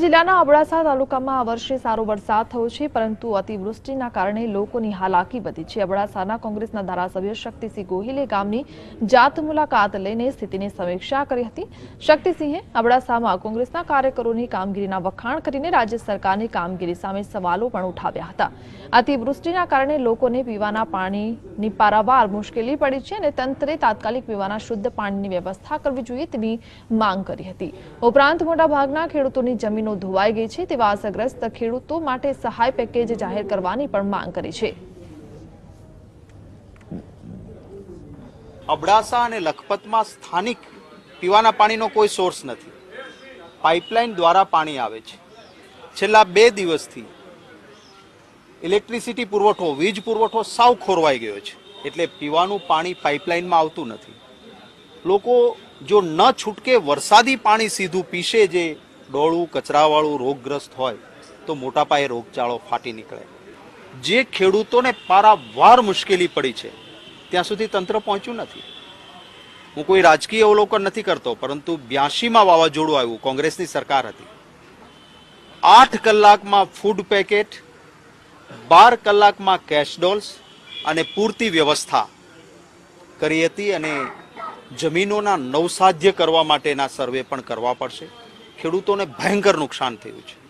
જિલ્લાના અબડાસા તાલુકામાં આ વર્ષે સારો વરસાદ થયો છે, પરંતુ અતિવૃષ્ટિના કારણે લોકોની હાલાકી વધી છે. અબડાસાના કોંગ્રેસના ધારાસભ્ય શક્તિસિંહ ગોહિલે ગામની જાત મુલાકાત લઈને સ્થિતિની સમીક્ષા કરી હતી. શક્તિસિંહે અબડાસામાં કોંગ્રેસના કાર્યકરોની કામગીરીના વખાણ કરીને રાજ્ય સરકારની કામગીરી સામે સવાલો પણ ઉઠાવ્યા હતા. અતિવૃષ્ટિના કારણે લોકોને પીવાના પાણીની પારાવાર મુશ્કેલી પડી છે અને તંત્રે તાત્કાલિક પીવાના શુદ્ધ પાણીની વ્યવસ્થા કરવી જોઈએ તેવી માંગ કરી હતી. ઉપરાંત મોટાભાગના ખેડૂતોની જમીનો ધોવાઈ ગઈ છે તેવા અસરગ્રસ્ત ખેડૂતો માટે સહાય પેકેજ જાહેર કરવાની પણ માંગ કરી છે. અબડાસા અને લખપતમાં સ્થાનિક પીવાના પાણીનો કોઈ સોર્સ નથી. પાઇપલાઇન દ્વારા પાણી આવે છે. છેલ્લા બે દિવસથી ઇલેક્ટ્રિસિટી પુરવઠો, વીજ પુરવઠો સાવ ખોરવાઈ ગયો છે. એટલે પીવાનું પાણી પાઇપલાઇનમાં આવતું નથી. લોકો જો ન છૂટકે વરસાદી પાણી સીધું પીશે જે ડોળું કચરાવાળું રોગગ્રસ્ત હોય તો મોટા પાયે રોગચાળો ફાટી નીકળે. જે ખેડૂતોને પારાવાર મુશ્કેલી પડી છે, ત્યાં સુધી તંત્ર પહોંચ્યું નથી. હું કોઈ રાજકીય અવલોકન નથી કરતો, પરંતુ બ્યાસીમાં વાવાઝોડું આવ્યું, કોંગ્રેસની સરકાર હતી. આઠ કલાકમાં ફૂડ પેકેટ, બાર કલાકમાં કેશ ડોલ્સ અને પૂરતી વ્યવસ્થા કરી હતી અને જમીનોના નવસાધ્ય કરવા માટેના સર્વે પણ કરવા પડશે. ખેડૂતોને ભયંકર નુકસાન થયું છે.